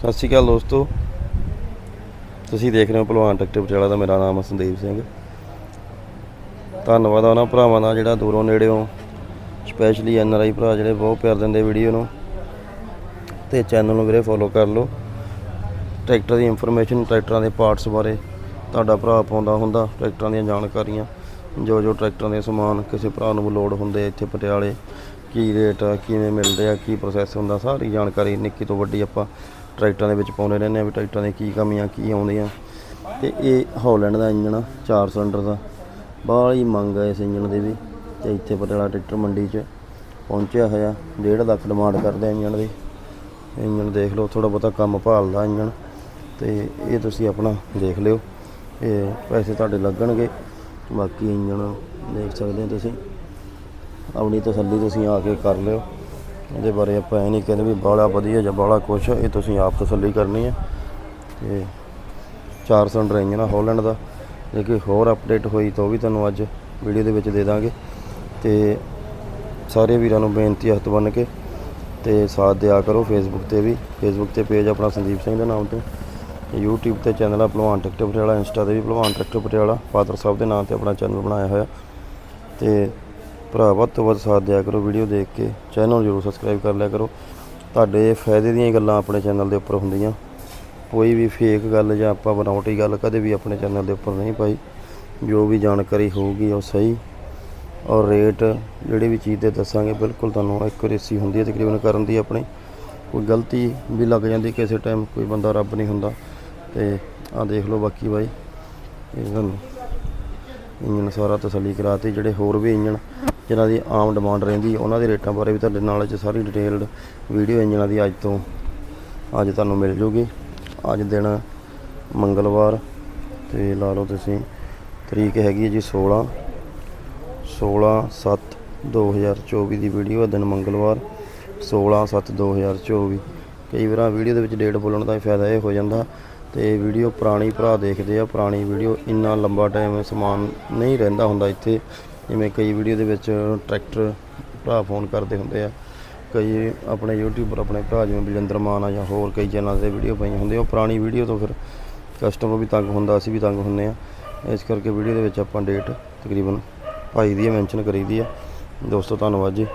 ਸਤਿ ਸ਼੍ਰੀ ਅਕਾਲ ਦੋਸਤੋ। ਤੁਸੀਂ ਦੇਖ ਰਹੇ ਹੋ ਭਲਵਾਨ ਟਰੈਕਟਰ ਪਟਿਆਲਾ ਦਾ, ਮੇਰਾ ਨਾਮ ਹੈ ਸੰਦੀਪ ਸਿੰਘ। ਧੰਨਵਾਦ ਉਹਨਾਂ ਭਰਾਵਾਂ ਦਾ ਜਿਹੜਾ ਦੂਰੋਂ ਨੇੜਿਓਂ ਸਪੈਸ਼ਲੀ ਐਨ ਆਰ ਆਈ ਭਰਾ ਜਿਹੜੇ ਬਹੁਤ ਪਿਆਰ ਦਿੰਦੇ ਵੀਡੀਓ ਨੂੰ। ਤੇ ਚੈਨਲ ਨੂੰ ਵੀਰੇ ਫੋਲੋ ਕਰ ਲਓ। ਟਰੈਕਟਰ ਦੀ ਇਨਫੋਰਮੇਸ਼ਨ ਟਰੈਕਟਰਾਂ ਦੇ ਪਾਰਟਸ ਬਾਰੇ ਤੁਹਾਡਾ ਭਰਾ ਪਾਉਂਦਾ ਹੁੰਦਾ, ਟਰੈਕਟਰਾਂ ਦੀਆਂ ਜਾਣਕਾਰੀਆਂ। ਜੋ ਜੋ ਟਰੈਕਟਰਾਂ ਦੇ ਸਮਾਨ ਕਿਸੇ ਭਰਾ ਨੂੰ ਲੋਡ ਹੁੰਦੇ ਇੱਥੇ ਪਟਿਆਲੇ, ਕੀ ਰੇਟ ਆ, ਕਿਵੇਂ ਮਿਲਦੇ ਆ, ਕੀ ਪ੍ਰੋਸੈਸ ਹੁੰਦਾ, ਸਾਰੀ ਜਾਣਕਾਰੀ ਨਿੱਕੀ ਤੋਂ ਵੱਡੀ ਆਪਾਂ ਟਰੈਕਟਰਾਂ ਦੇ ਵਿੱਚ ਪਾਉਂਦੇ ਰਹਿੰਦੇ ਆ ਵੀ ਟਰੈਕਟਰਾਂ ਦੀਆਂ ਕੀ ਕਮੀਆਂ, ਕੀ ਆਉਂਦੀਆਂ। ਤੇ ਇਹ ਹੌਲੈਂਡ ਦਾ ਇੰਜਣ ਆ 4 ਸਿਲੰਡਰ ਦਾ। ਬਾਹਲੀ ਮੰਗ ਹੈ ਇਸ ਇੰਜਣ ਦੀ ਵੀ, ਤੇ ਇੱਥੇ ਪਟਿਆਲਾ ਟਰੈਕਟਰ ਮੰਡੀ 'ਚ ਪਹੁੰਚਿਆ ਹੋਇਆ। 1.5 ਲੱਖ ਡਿਮਾਂਡ ਕਰਦੇ ਆ ਇੰਜਣ ਦੀ। ਇੰਜਣ ਦੇਖ ਲਓ ਥੋੜਾ ਬਹੁਤਾ ਕੰਮ ਭਾਲਦਾ ਇੰਜਣ। ਤੇ ਇਹ ਤੁਸੀਂ ਆਪਣਾ ਦੇਖ ਲਿਓ। ਇਹ ਪੈਸੇ ਤੁਹਾਡੇ ਲੱਗਣਗੇ। ਬਾਕੀ ਇੰਜਣ ਦੇਖ ਸਕਦੇ ਹੋ ਤੁਸੀਂ। ਆਪਣੀ ਤਸੱਲੀ ਤੁਸੀਂ ਆ ਕੇ ਕਰ ਲਿਓ। ਇਹਦੇ ਬਾਰੇ ਆਪਾਂ ਇਹ ਨਹੀਂ ਕਹਿੰਦੇ ਵੀ ਬਾਹਲਾ ਵਧੀਆ ਜਾਂ ਬਾਹਲਾ ਕੁਛ, ਇਹ ਤੁਸੀਂ ਆਪ ਤਸੱਲੀ ਕਰਨੀ ਹੈ। ਤੇ ਚਾਰ ਸਿਲੰਡਰ ਇੰਜਨ ਆ ਹਾਲੈਂਡ ਦਾ। ਜੇ ਕੋਈ ਹੋਰ ਅਪਡੇਟ ਹੋਈ ਤਾਂ ਉਹ ਵੀ ਤੁਹਾਨੂੰ ਅੱਜ ਵੀਡੀਓ ਦੇ ਵਿੱਚ ਦੇ ਦਾਂਗੇ। ਤੇ ਸਾਰੇ ਵੀਰਾਂ ਨੂੰ ਬੇਨਤੀ ਹੱਥ ਬੰਨ੍ਹ ਕੇ ਤੇ ਸਾਥ ਦਿਆ ਕਰੋ ਫੇਸਬੁੱਕ ਤੇ ਵੀ। ਫੇਸਬੁੱਕ ਤੇ ਪੇਜ ਆਪਣਾ ਸੰਦੀਪ ਸਿੰਘ ਦੇ ਨਾਮ ਤੇ। YouTube ਤੇ ਚੈਨਲ ਆ ਭਲਵਾਨ ਟਰੈਕਟਰ ਪਟਿਆਲਾ ਇੰਸਟਾ ਤੇ ਵੀ ਭਲਵਾਨ ਟਰੈਕਟਰ ਪਟਿਆਲਾ। ਫਾਦਰ ਸਾਹਿਬ ਦੇ ਨਾਮ ਤੇ ਆਪਣਾ ਚੈਨਲ ਬਣਾਇਆ ਹੋਇਆ। ਤੇ ਭਰਾ, ਵੱਧ ਤੋਂ ਵੱਧ ਸਾਥ ਦਿਆ ਕਰੋ ਵੀਡੀਓ ਦੇਖ ਕੇ। ਚੈਨਲ ਨੂੰ ਜ਼ਰੂਰ ਸਬਸਕ੍ਰਾਈਬ ਕਰ ਲਿਆ ਕਰੋ। ਤੁਹਾਡੇ ਫਾਇਦੇ ਦੀਆਂ ਗੱਲਾਂ ਆਪਣੇ ਚੈਨਲ ਦੇ ਉੱਪਰ ਹੁੰਦੀਆਂ। ਕੋਈ ਵੀ ਫੇਕ ਗੱਲ ਜਾਂ ਆਪਾਂ ਬਣਾਉਟੀ ਗੱਲ ਕਦੇ ਵੀ ਆਪਣੇ ਚੈਨਲ ਦੇ ਉੱਪਰ ਨਹੀਂ ਪਾਈ। ਜੋ ਵੀ ਜਾਣਕਾਰੀ ਹੋਊਗੀ ਉਹ ਸਹੀ। ਔਰ ਰੇਟ ਜਿਹੜੀ ਵੀ ਚੀਜ਼ ਦੇ ਦੱਸਾਂਗੇ, ਬਿਲਕੁਲ ਤੁਹਾਨੂੰ ਐਕੂਰੇਸੀ ਹੁੰਦੀ ਹੈ, ਤਕਰੀਬਨ ਕਰਨ ਦੀ ਆਪਣੀ। ਕੋਈ ਗਲਤੀ ਵੀ ਲੱਗ ਜਾਂਦੀ, ਕਿਸੇ ਟਾਈਮ ਕੋਈ ਬੰਦਾ ਰੱਬ ਨਹੀਂ ਹੁੰਦਾ। ਤੇ ਆਹ ਦੇਖ ਲਓ ਬਾਕੀ ਬਾਈ। ਇਹ ਤੁਹਾਨੂੰ ਇੰਜਨ ਸਾਰਾ ਤਸੱਲੀ ਕਰਾਤੀ, ਜਿਹੜੇ ਹੋਰ ਵੀ ਇੰਜਨ ਜਿਨ੍ਹਾਂ ਦੀ ਆਮ ਡਿਮਾਂਡ ਰਹਿੰਦੀ ਉਹਨਾਂ ਦੇ ਰੇਟਾਂ ਬਾਰੇ ਵੀ ਤੁਹਾਡੇ ਨਾਲ ਅੱਜ ਸਾਰੀ ਡਿਟੇਲਡ ਵੀਡੀਓ ਇੰਜਨਾਂ ਦੀ ਅੱਜ ਤੋਂ ਅੱਜ ਤੁਹਾਨੂੰ ਮਿਲ ਜੂਗੀ। ਅੱਜ ਦਿਨ ਮੰਗਲਵਾਰ ਤੇ ਲਾ ਲਓ ਤੁਸੀਂ ਤਰੀਕ ਹੈਗੀ ਹੈ ਜੀ 16 16 7 2024 ਦੀ ਵੀਡੀਓ ਹੈ ਦਿਨ ਮੰਗਲਵਾਰ। 16 7 2024 ਕਈ ਵਾਰ ਵੀਡੀਓ ਦੇ ਵਿੱਚ ਡੇਟ ਬੋਲਣ ਦਾ ਫਾਇਦਾ ਇਹ ਹੋ ਜਾਂਦਾ ਤੇ ਵੀਡੀਓ ਪੁਰਾਣੀ ਭਰਾ ਦੇਖਦੇ ਆ, ਪੁਰਾਣੀ ਵੀਡੀਓ ਇੰਨਾ ਲੰਬਾ ਟਾਈਮ ਸਮਾਨ ਨਹੀਂ ਰਹਿੰਦਾ ਹੁੰਦਾ ਇੱਥੇ। ਜਿਵੇਂ ਕਈ ਵੀਡੀਓ ਦੇ ਵਿੱਚ ਟਰੈਕਟਰ ਭਰਾ ਫੋਨ ਕਰਦੇ ਹੁੰਦੇ ਆ। ਕਈ ਆਪਣੇ ਯੂਟਿਊਬਰ ਆਪਣੇ ਭਰਾ ਜਿਵੇਂ ਬਲਜਿੰਦਰ ਮਾਨ ਆ ਜਾਂ ਹੋਰ ਕਈ ਚੈਨਲ ਤੇ ਵੀਡੀਓ ਪਈਆਂ ਹੁੰਦੀਆਂ। ਉਹ ਪੁਰਾਣੀ ਵੀਡੀਓ ਤੋਂ ਫਿਰ ਕਸਟਮਰ ਵੀ ਤੰਗ ਹੁੰਦਾ, ਅਸੀਂ ਵੀ ਤੰਗ ਹੁੰਨੇ ਆ। ਇਸ ਕਰਕੇ ਵੀਡੀਓ ਦੇ ਵਿੱਚ ਆਪਾਂ ਡੇਟ ਤਕਰੀਬਨ ਪਾਈ ਦੀ ਹੈ ਮੈਂਸ਼ਨ ਕਰੀ ਦੀ ਆ। ਦੋਸਤੋ, ਧੰਨਵਾਦ ਜੀ।